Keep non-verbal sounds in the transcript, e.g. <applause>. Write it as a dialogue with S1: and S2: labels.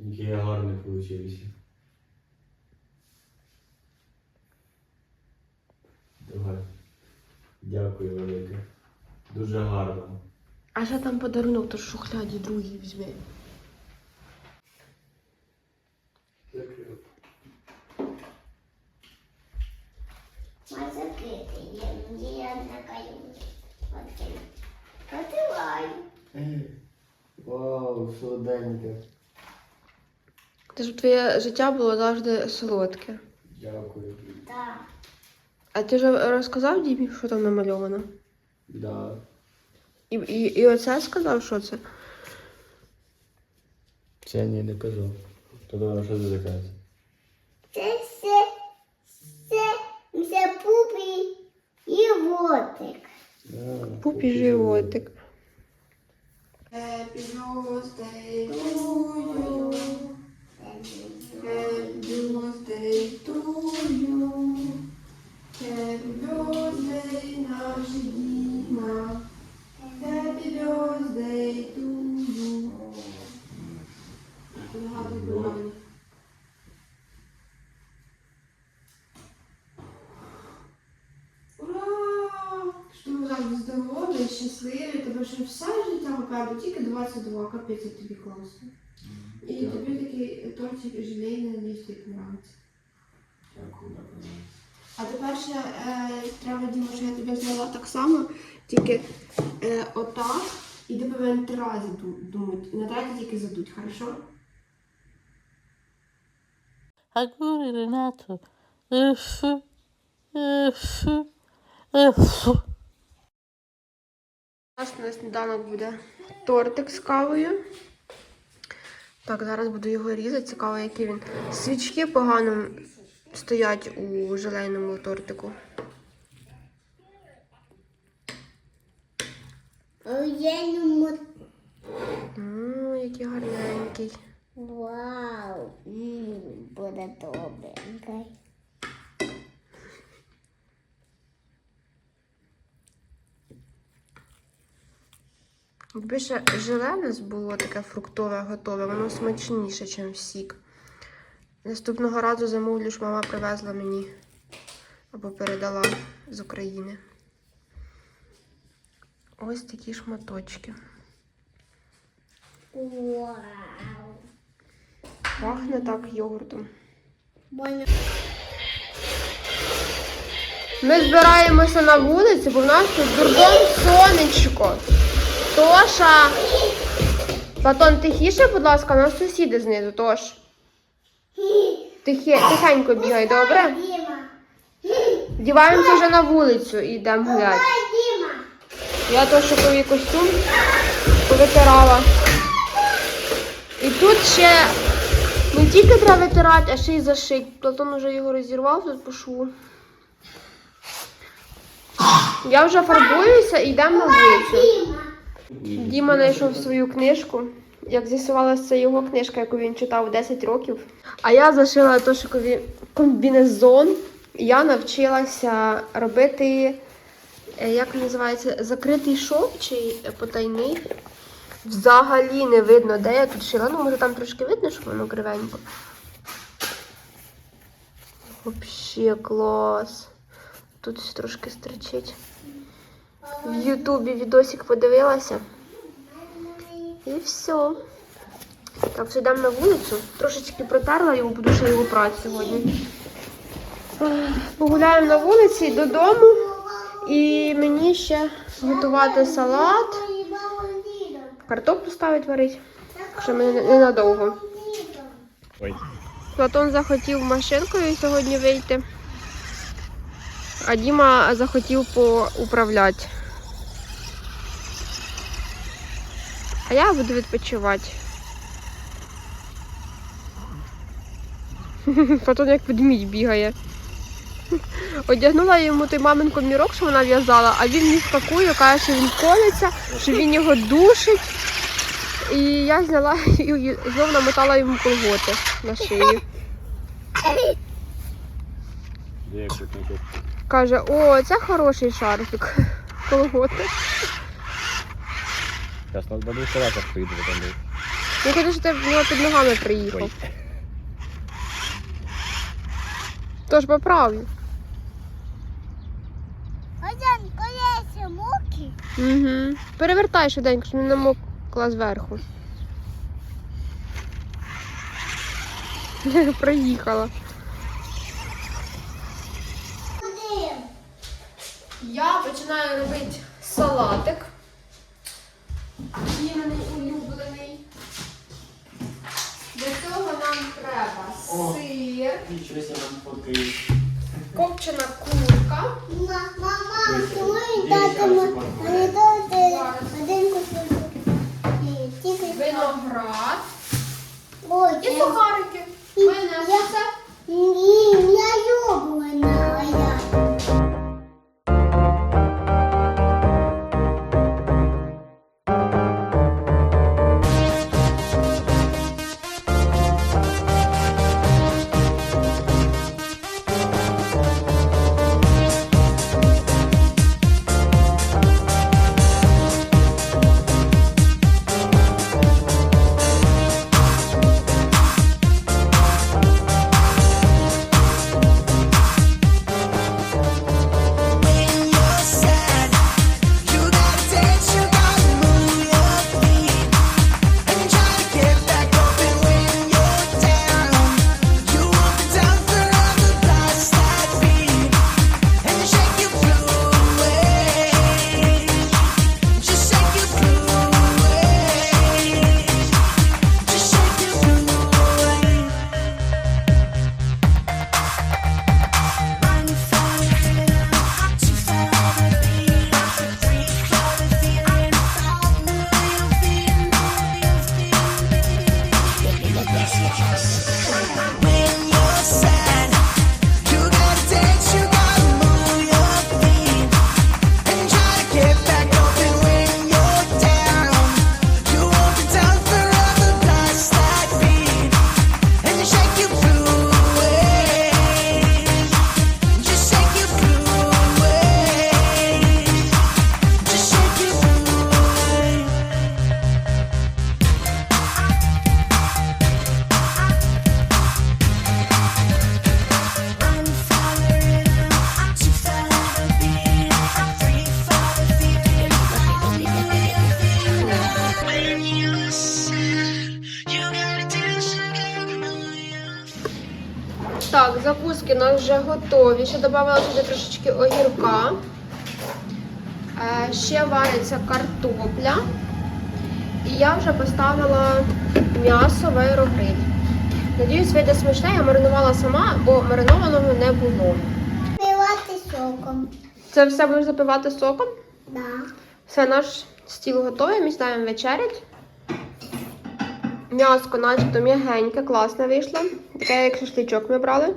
S1: Який я гарний получився. Давай. Дякую велике. Дуже гарно.
S2: А ще там подарунок, то шухляді другий візьми.
S1: Дякую.
S3: Мой
S2: Ти ж твоє життя було завжди солодке.
S1: Дякую.
S3: Да.
S2: А ти вже розказав Дімі, що там намальовано?
S1: Да.
S2: І, і, і оце сказав, що це?
S1: Це ні, не казав. То давай, що це таке?
S3: Це все, все, все пупі і вотик.
S2: Пупі животик. Happy birthday Що щасливі, тебе ще все життя попереду, тільки 22, капець тобі класно. І тобі такий тортик желейний, надіюсь, тобі подобається. А тепер ще е, треба, Діма, що я тобі взяла так само, тільки е, отак, і ти повинен три рази думати. На третій тільки задуть, хорошо?
S4: Renato. Uff. Uff. Uff.
S2: У нас на сніданок буде тортик з кавою. Так, зараз буду його різати. Цікаво, який він. Свічки погано стоять у желейному тортику.
S3: Не
S2: який гарненький.
S3: Вау, буде добренько.
S2: Якби ще желе в нас було таке фруктове готове, воно смачніше, ніж сік. Наступного разу замовлю, що мама привезла мені або передала з України. Ось такі шматочки.
S3: Вау.
S2: Пахне так йогуртом. Ми збираємося на вулиці, бо в нас тут дурдом сонечко. Тоша. Платон, тихіше, будь ласка, у нас сусіди знизу, Тош. Тихе, тихенько бігай, добре? Діваємося вже на вулицю і йдемо гуляти. Я то шоковий костюм повитирала. І тут ще не тільки треба витирати, а ще й зашить. Платон вже його розірвав тут по шву. Я вже фарбуюся і йдемо на вулицю. Діма знайшов свою книжку. Як з'ясувалося, це його книжка, яку він читав 10 років. А я зашила тошикові комбінезон. Я навчилася робити, е, як називається, закритий шов чи потайний. Взагалі не видно, де я тут шила. Ну, може там трошки видно, що воно кривенько. Взагалі клас. Тут трошки стричить. В Ютубі відосик подивилася. І все. Так, йдемо на вулицю. Трошечки протерла його, буду ще його прати сьогодні. Погуляємо на вулиці додому. І мені ще готувати салат. Картоплю ставить варить. Що мене ненадовго. Платон захотів машинкою сьогодні вийти. А Діма захотів поуправляти. А я буду відпочивати. <laughs> Платон як ведмідь бігає. Одягнула йому той мамин комірок, що вона в'язала, а він не скакує, каже, що він колиться, що він його душить. І я зняла <laughs> і знов намотала йому колготи на шию.
S1: Тут?
S2: Каже, о, це хороший шарфік. <laughs> Колготи.
S1: Зараз нас бабуся раз поїде там.
S2: Ну, куди ж ти в під ногами приїхав?
S1: Ой.
S2: Тож поправлю.
S3: Один колесі муки.
S2: Угу. Перевертай швиденько, щоб не намокла зверху. <laughs> Проїхала. Я починаю робити салатик. Ім'яний улюблений. Для цього нам треба
S1: О.
S2: сир,
S1: Нічого себе нам поки.
S2: копчена курка.
S3: Мама, Мама, і
S1: дивися,
S3: татимо.
S2: Так, закуски у нас вже готові. Ще додала сюди трошечки огірка. Е, ще вариться картопля. І я вже поставила м'ясо в аерогриль. Надіюсь, вийде смачне, я маринувала сама, бо маринованого не було.
S3: Пивати соком.
S2: Це все будеш запивати соком.
S3: Да.
S2: Все, наш стіл готовий, ми сідаємо вечерять. М'яско начебто м'ягеньке, класне вийшло. Таке, як шашличок ми брали.